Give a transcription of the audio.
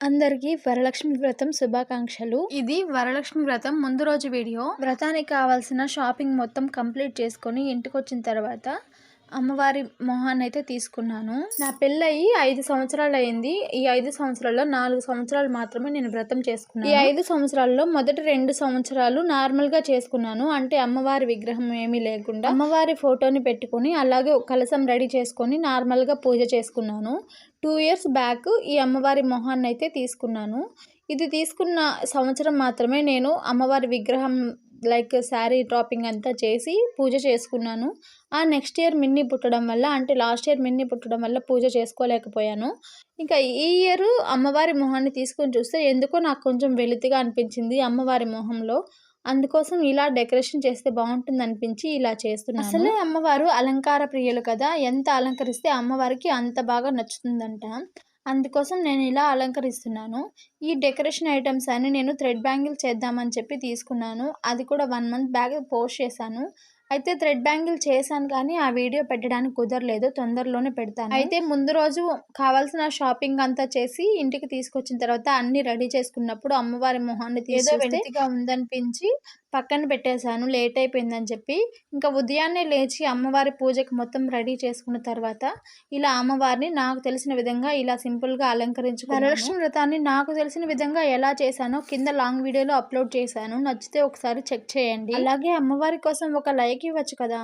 అందరికీ వరలక్ష్మి వ్రతం శుభాకాంక్షలు. ఇది వరలక్ష్మి వ్రతం ముందు రోజు వీడియో. వ్రతానికి కావాల్సిన షాపింగ్ మొత్తం కంప్లీట్ చేసుకొని ఇంటికి వచ్చిన తర్వాత అమ్మవారి మొహాన్ని అయితే తీసుకున్నాను. నా పెళ్ళయి ఐదు సంవత్సరాలు అయింది ఈ ఐదు సంవత్సరాల్లో నాలుగు సంవత్సరాలు మాత్రమే నేను వ్రతం చేసుకున్నాను. ఈ ఐదు సంవత్సరాల్లో మొదటి రెండు సంవత్సరాలు నార్మల్గా చేసుకున్నాను. అంటే అమ్మవారి విగ్రహం ఏమీ లేకుండా అమ్మవారి ఫోటోని పెట్టుకొని అలాగే కలసం రెడీ చేసుకొని నార్మల్గా పూజ చేసుకున్నాను. టూ ఇయర్స్ బ్యాక్ ఈ అమ్మవారి మొహాన్ని అయితే తీసుకున్నాను. ఇది తీసుకున్న సంవత్సరం మాత్రమే నేను అమ్మవారి విగ్రహం లైక్ శారీ డ్రాపింగ్ అంతా చేసి పూజ చేసుకున్నాను. ఆ నెక్స్ట్ ఇయర్ మిన్ని పుట్టడం వల్ల అంటే లాస్ట్ ఇయర్ మిన్ని పుట్టడం వల్ల పూజ చేసుకోలేకపోయాను. ఇంకా ఈ ఇయర్ అమ్మవారి మొహాన్ని తీసుకొని చూస్తే ఎందుకో నాకు కొంచెం వెలితిగా అనిపించింది అమ్మవారి మొహంలో. అందుకోసం ఇలా డెకరేషన్ చేస్తే బాగుంటుంది అనిపించి ఇలా చేస్తున్నాను. అసలే అమ్మవారు అలంకార ప్రియులు కదా ఎంత అలంకరిస్తే అమ్మవారికి అంత బాగా నచ్చుతుందంట. అందుకోసం నేను ఇలా అలంకరిస్తున్నాను. ఈ డెకరేషన్ ఐటమ్స్ అన్ని నేను థ్రెడ్ బ్యాంగిల్ చేద్దామని చెప్పి తీసుకున్నాను. అది కూడా వన్ మంత్ బ్యాక్ పోస్ట్ చేశాను. అయితే థ్రెడ్ బ్యాంగిల్ చేశాను కానీ ఆ వీడియో పెట్టడానికి కుదరలేదు. తొందరలోనే పెడతాను. అయితే ముందు రోజు కావాల్సిన షాపింగ్ అంతా చేసి ఇంటికి తీసుకొచ్చిన తర్వాత అన్ని రెడీ చేసుకున్నప్పుడు అమ్మవారి మొహాన్ని ఏదో వెంటిగా ఉందనిపించి పక్కన పెట్టేశాను లేట్ అయిపోయిందని చెప్పి. ఇంకా ఉదయాన్నే లేచి అమ్మవారి పూజకి మొత్తం రెడీ చేసుకున్న తర్వాత ఇలా అమ్మవారిని నాకు తెలిసిన విధంగా ఇలా సింపుల్గా అలంకరించుకున్నాను. వరలక్ష్మి వ్రతాన్ని నాకు తెలిసిన విధంగా ఎలా చేశానో కింద లాంగ్ వీడియోలో అప్లోడ్ చేశాను. నచ్చితే ఒకసారి చెక్ చేయండి. అలాగే అమ్మవారి కోసం ఒక లైక్ ఇవ్వచ్చు కదా.